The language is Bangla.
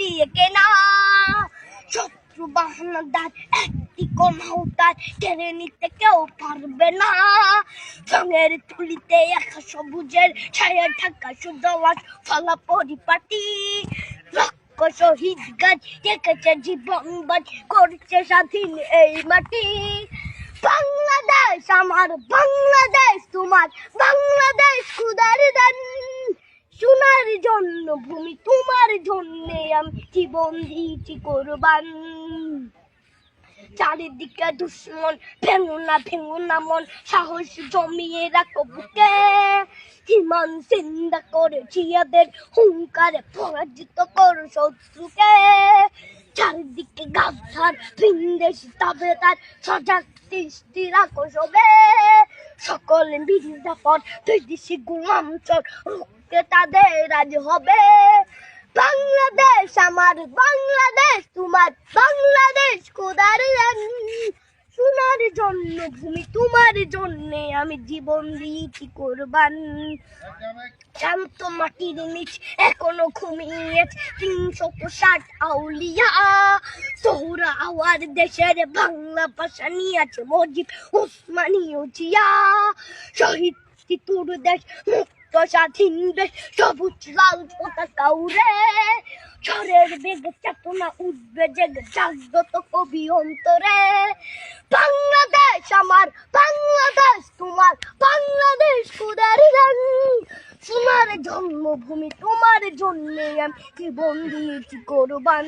দিয়ে কেনা। শত্রু বাহানাদার একটি কমাউতার কেড়ে নিতে কেউ পারবে না। রঙের তুলিতে একা সবুজের ছায়া ঢাকা সুদওয়াজ ফলা পরিপাটি। লক্ষ শহীদ গাছ রেখেছে জীবন বাজ করছে স্বাধীন এই মাটি। বাংলাদেশ, আমার বাংলাদেশ, তোমার বাংলাদেশ খুদার দান। সোনার জন্য, ভূমি তোমার জন্যে আমি জীবন দিয়েছি কোরবান। চারিদিকে দুশ্মন ভেঙো না ভেঙো না মন, সাহস জমিয়ে রাখো বুকে। হিমান চিন্তা করে জিয়াদের হুঙ্কারে পরাজিত করো শত্রুকে। চারিদিকে গাছার ভিনদেশি তবে তার সজাগ দৃষ্টি রাখো সবে। সকলে বিদেশি গোলাম চর রুখতে তাদের আজ হবে বাংলাদেশ, আমার বাংলাদেশ, তোমার বাংলাদেশ কোদার সোনার জন্য ভূমি তোমার জন্য আমি জীবন দিয়েছি কোরবান। শান্ত মাটির নিচ এখনও ঘুমিয়ে তিনশো ষাট আউলিয়া। সোহরা আওয়ার দেশের বাংলা ভাষা নিয়ে আছে মজিব উসমানীয় জিয়া শহীদ, তিতুর দেশ, মুক্ত স্বাধীন দেশ সবুজ লাল পতাকা উড়ে ঝড়ের বেগ চেতনা উঠবে জেগে জাগ্রত কবি অন্তরে বাংলাদেশ আমার বাংলাদেশ তোমার বাংলাদেশ কুদারি সোনার জন্মভূমি তোমার জন্যে আমি জীবন দিয়েছি কোরবান